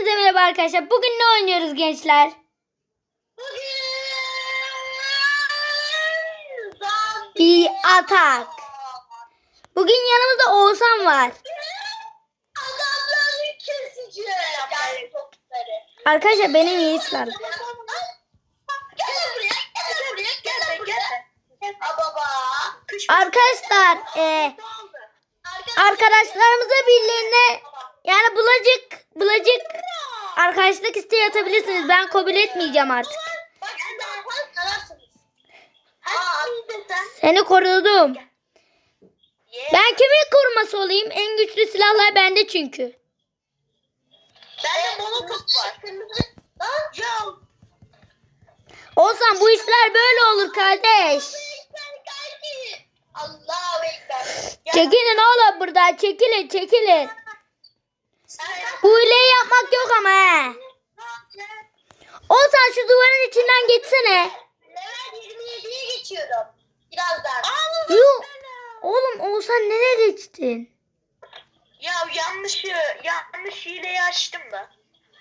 Hepinize merhaba arkadaşlar. Bugün ne oynuyoruz gençler? Bir atak. Bugün yanımızda Oğuzhan var. Adamları. Yani topları. Arkadaşlar benim Yiğit var. Gel buraya, gel buraya, gel buraya. Aa baba. Arkadaşlar e, arkadaşlarımıza birliğine yani bulacık bulacık arkadaşlık isteği atabilirsiniz. Ben kabul etmeyeceğim artık. Seni korudum. Ben kimin koruması olayım? En güçlü silahlar bende çünkü. Bende molotof var. Lan. Ya. Oğuzhan bu işler böyle olur kardeş. Çekilin oğlum buradan çekilin çekilin. Hileyi yapmak yok ama he. Oğuzhan şu duvarın içinden geçsene. Level 27'ye geçiyorum. Birazdan. Yuh. Oğlum Oğuzhan nereye geçtin? Ya yanlışı, yanlış hileyi açtım da.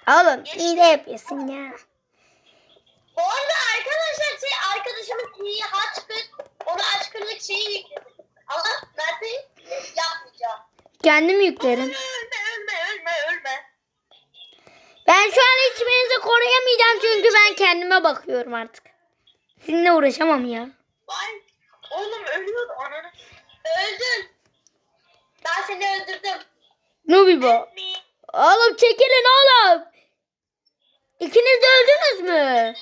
Oğlum hile yapıyorsun ya. Bu arada arkadaşlar şey arkadaşımız iyi haçkır. Ona aşkırlık şeyi yükledim. Ama ben de yapmayacağım. Kendim yüklerim. Ölme. Ben şu an hiçbirinizi koruyamayacağım çünkü ben kendime bakıyorum artık. Sizinle uğraşamam ya. Vay. Oğlum ölüyordu ananı. Öldün. Ben seni öldürdüm. Nubibo. Oğlum çekilin oğlum. İkiniz de öldünüz mü?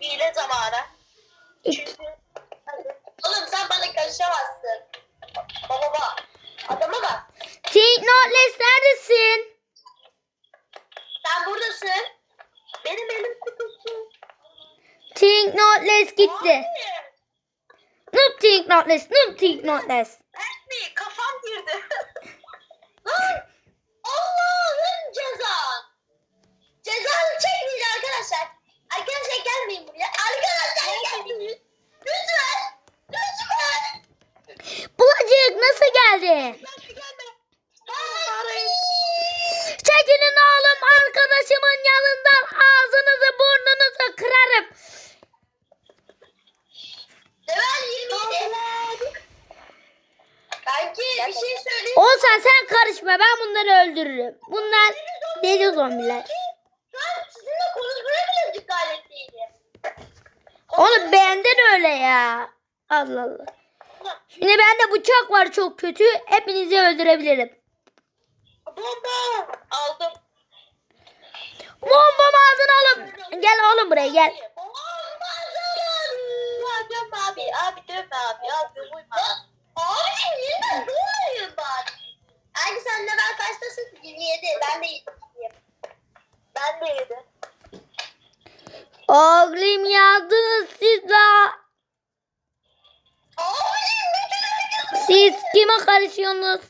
Hile zamanı. İk- Oğlum sen bana karışamazsın. Baba bak. Adama bak. Think Notless neredesin? Sen buradasın. Benim elim kutusu. Think Notless gitti. Hayır. Noob Think Notless. Noob Think Notless. Help me. Kafam girdi. Bunları öldürürüm. Bunlar deli zombiler. Sizinle konuşmaya bile dikkat ettiydim. Oğlum benden öyle ya. Allah Allah. Şimdi bende bıçak var çok kötü. Hepinizi öldürebilirim. Bomba. Aldım. Bombamı aldın oğlum. Gel oğlum buraya gel. Abi. Abi dönme abi. Abi uyma. Abi doğruyum ben. Hangi sen level kaçtasın? 27. Ben de 27. Ben de 7. Oğlum yazdınız siz la. Siz kime karışıyorsunuz?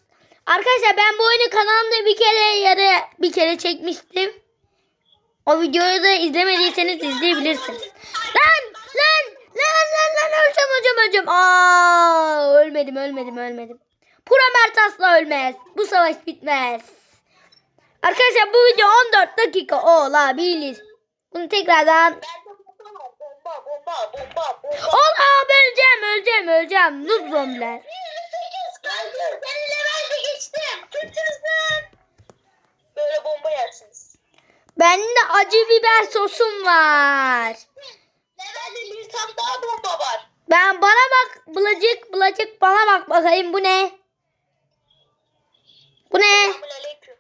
Arkadaşlar ben bu oyunu kanalımda bir kere yarı bir kere çekmiştim. O videoyu da izlemediyseniz izleyebilirsiniz. Lan lan lan lan lan öleceğim öleceğim öleceğim. Aa ölmedim ölmedim ölmedim. Mert asla ölmez. Bu savaş bitmez. Arkadaşlar bu video 14 dakika olabilir. Bunu tekrardan de. Oğlum öleceğim öleceğim öleceğim. Noob zombiler. 28 kaldı. Ben levelde geçtim. Kötüsün. Böyle bomba yersiniz. Bende acı biber sosum var. Levelde bir tane daha bomba var. Ben bana bak bulacık bulacık bana bak bakayım bu ne? Bu ne? Selamünaleyküm.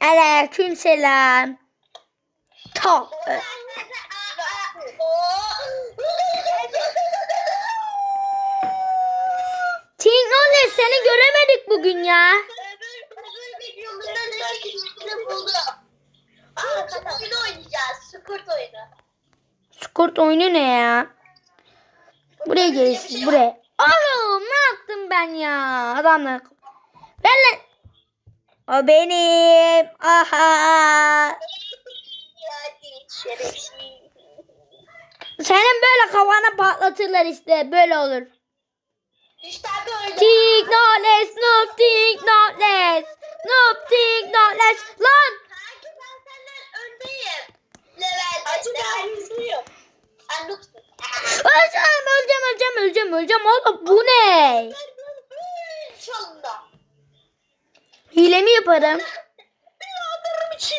Aleyküm selam. Ta. Tingole seni göremedik bugün ya. Skurt oyunu. Ne ya? Buraya gelin buraya. Oğlum ne yaptım ben ya? Adamlar. Ben. O benim. Aha. Senin böyle kafana patlatırlar işte. Böyle olur. İşte böyle. Tik notless, snoop tik notless. Snoop tik notless. Lan. Kanki ben senden öndeyim. Levelde. Acı ben hızlıyım. Öleceğim, öleceğim, öleceğim, öleceğim, öleceğim. Oğlum bu ne? Çalında not Hilemi yaparım. Biraderim için.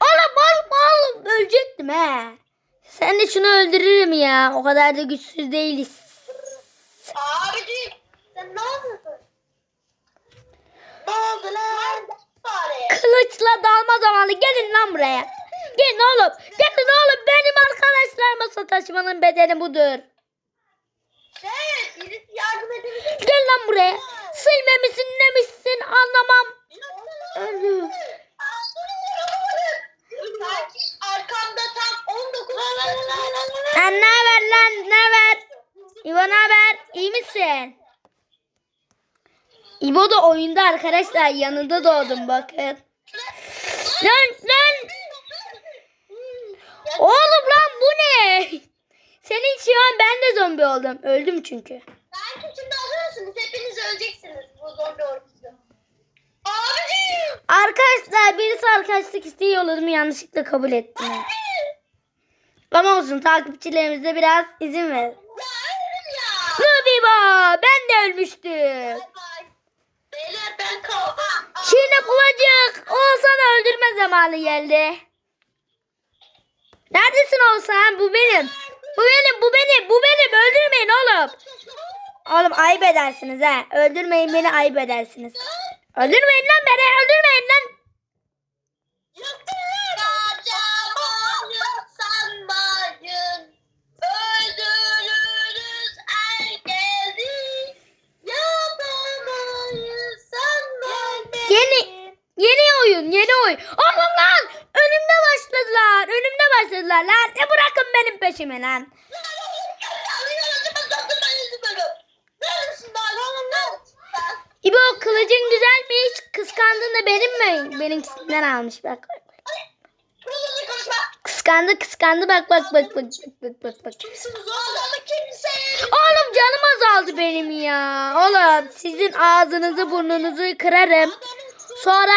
Oğlum oğlum oğlum ölecektim he. Sen de şunu öldürürüm ya. O kadar da güçsüz değiliz. Abiciğim sen ne yapıyorsun? Ne oldu lan? Fare. Kılıçla dalma zamanı. Gelin lan buraya. Gelin oğlum. Gelin oğlum. Benim arkadaşlarıma sataşmanın bedeni budur. Evet, birisi yardım edebilir. Gel lan buraya. Silmemişsin demişsin anlamam. Sanki arkamda tam 19 Lan ne haber lan ne haber? İbo ne haber? İyi misin? İbo da oyunda arkadaşlar yanında doğdum bakın. Lan lan oğlum lan bu ne? Senin şu an ben de zombi oldum. Öldüm çünkü. Sanki şimdi alıyorsunuz. Hepiniz öleceksiniz bu zombi ordusu. Arkadaşlar birisi arkadaşlık isteği yolladım yanlışlıkla kabul ettim. Ama olsun takipçilerimize biraz izin ver. Nubibo ben de ölmüştüm. Şimdi bulacak. Oğuzhan öldürme zamanı geldi. Neredesin Oğuzhan? Bu benim. Bu benim, bu benim, bu benim. Öldürmeyin oğlum. Oğlum ayıp edersiniz ha. Öldürmeyin beni ayıp edersiniz. Öldürmeyin lan beni, öldürmeyin lan. Sanmayın. Yeni yeni oyun, yeni oyun. Oğlum lan! Önümde başladılar. Önümde başladılar lan. E bırakın benim peşime lan. İbo kılıcın güzelmiş. Kıskandın da benim mi? Benimkisinden almış bak. bak. Kıskandı kıskandı bak bak bak bak bak bak bak. Kimsiniz oğlum? Oğlum canım azaldı benim ya. Oğlum sizin ağzınızı burnunuzu kırarım. Sonra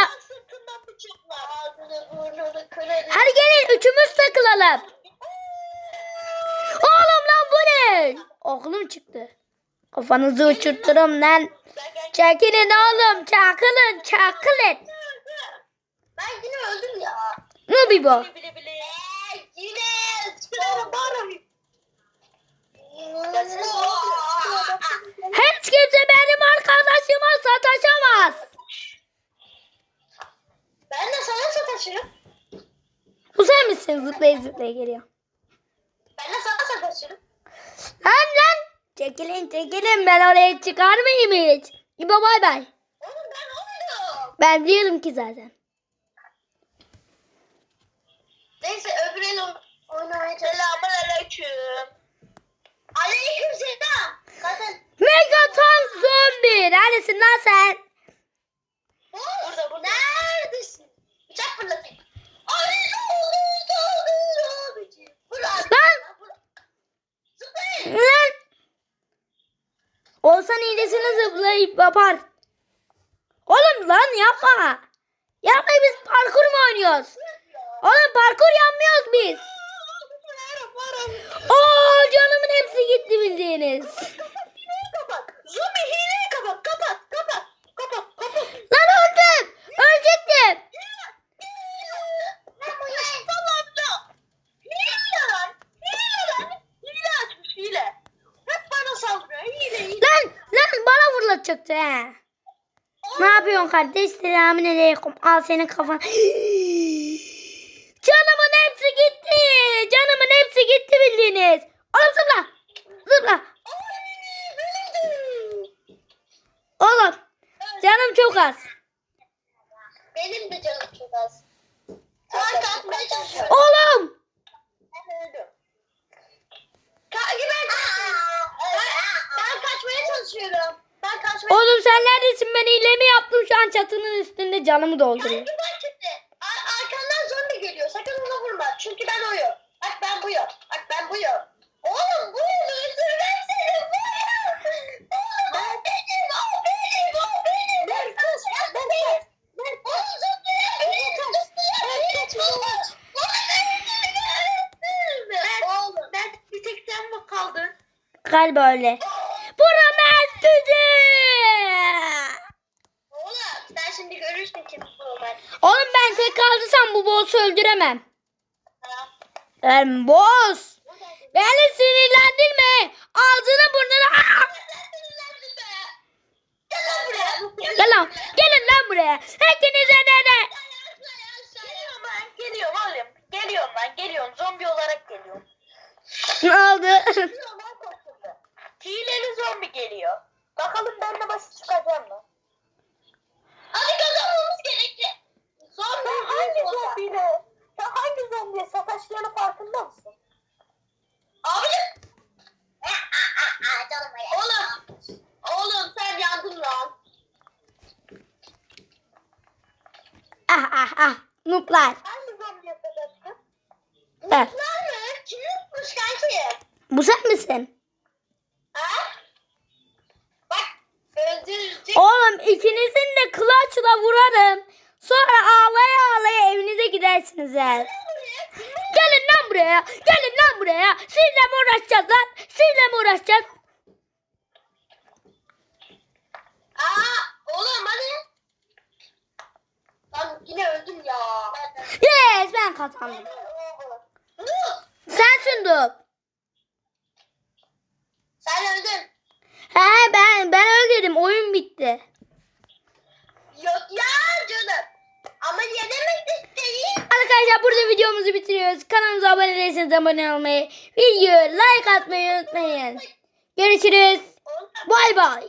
Hadi gelin üçümüz takılalım. Oğlum lan bu ne? Oğlum çıktı. Kafanızı uçurturum lan. Çekilin oğlum çakılın çakılın. Ben yine öldüm ya. Nubi bu. Bile bile. Eee yine. Hiç kimse benim arkadaşıma sataşamaz. Ben de sana sataşırım. Bu sen misin zıplaya zıplaya geliyor. Ben de sana sataşırım. Lan lan. Çekilin çekilin ben oraya çıkar mıyım hiç? İbo bay bay. Oğlum ben biliyorum ki zaten. Neyse öbür el oyn- oynamaya çalışalım. Selamun aleyküm. Aleyküm selam. Zaten Megaton zombi. Neredesin lan sen? burada burada. Neredesin? Bıçak fırlatayım. Ay ne oldu ne oldu abiciğim. Vur abi. Lan! Vur. Zıplayın. Lan. Olsan iyilesine zıplayıp yapar. Oğlum lan yapma. Yapma biz parkur mu oynuyoruz? Oğlum parkur yapmıyoruz biz. Oo canımın hepsi gitti bildiğiniz. Kapat. Zombi hileyi kapat. Kapat. Kapat. Kapat. Kapat. Lan öldüm. Ölecektim. Lan bu ne? Tamam da. Hile lan. Hile lan. Hile açmış hile. Hep bana saldırıyor. Hile hile. Lan lan bana fırlatacaktı he. Ne yapıyorsun kardeş? Selamünaleyküm. Al senin kafan. Canımın hepsi gitti. Canımın hepsi gitti bildiğiniz. Oğlum zıpla. Zıpla. Oğlum canım çok az. Benim de canım çok az. Oğlum. Ben öldüm. Takip et. Ben, ben kaçmaya çalışıyorum. Ben kaçmaya Oğlum sen neredesin? Ben iyilemi yaptım şu an çatının üstünde canımı dolduruyor. Bak şimdi. Ar- arkandan zombi geliyor. Sakın ona vurma. Çünkü ben oyum. Bak ben buyum. Bak ben buyum. Oğlum buyum. Öldürmem seni. Buyum. Oğlum o benim. O benim. O benim. Ben kaç. Ben kaç. Ben Oğlum zombiye beni kaç. Ben kaç. Oğlum. Ben bir tek sen mi kaldın? Galiba öyle. Bura Mert Düdü. Oğlum sen şimdi görürsün. Görürsün kim bu ben. Oğlum ben tek kaldıysam bu boss'u öldüremem. Ben boss. Beni sinirlendirme. Ağzını burnunu. Gel lan buraya. Gel lan. Gelin lan buraya. Hepinize de de. Geliyorum ben. Geliyorum oğlum. Geliyorum ben. Geliyorum. Zombi olarak geliyorum. Ne oldu? Ben. Hileli zombi geliyor. Bakalım benimle başı çıkacak mı? Hadi kazanmamız gerekli. Zombi Sen hangi zombiyle? Sen hangi zombiye sataştığını farkında mısın? Abicim. Oğlum. Oğlum sen yandın lan. ah ah ah. Nuplar. Hangi zombiye sataştın? Eh. Mutlar mı? Kim yutmuş kanki? Bu sen misin? Ha? Bak öldürecek. Oğlum ikinizin de clutch'la vurarım. Sonra ağlaya ağlaya evinize gidersiniz eğer. Gelin lan buraya. Gelin lan buraya. Sizle mi uğraşacağız lan? Sizle mi uğraşacağız? Aa, oğlum hadi. Lan yine öldüm ya. Yes ben kazandım. Sensin Dup. Sen öldün. He ben ben öldüm. Oyun bitti. Yok ya canım. Ama yenemedik değil. Arkadaşlar burada videomuzu bitiriyoruz. Kanalımıza abone değilseniz abone olmayı, videoya like atmayı unutmayın. Görüşürüz. Bay bay.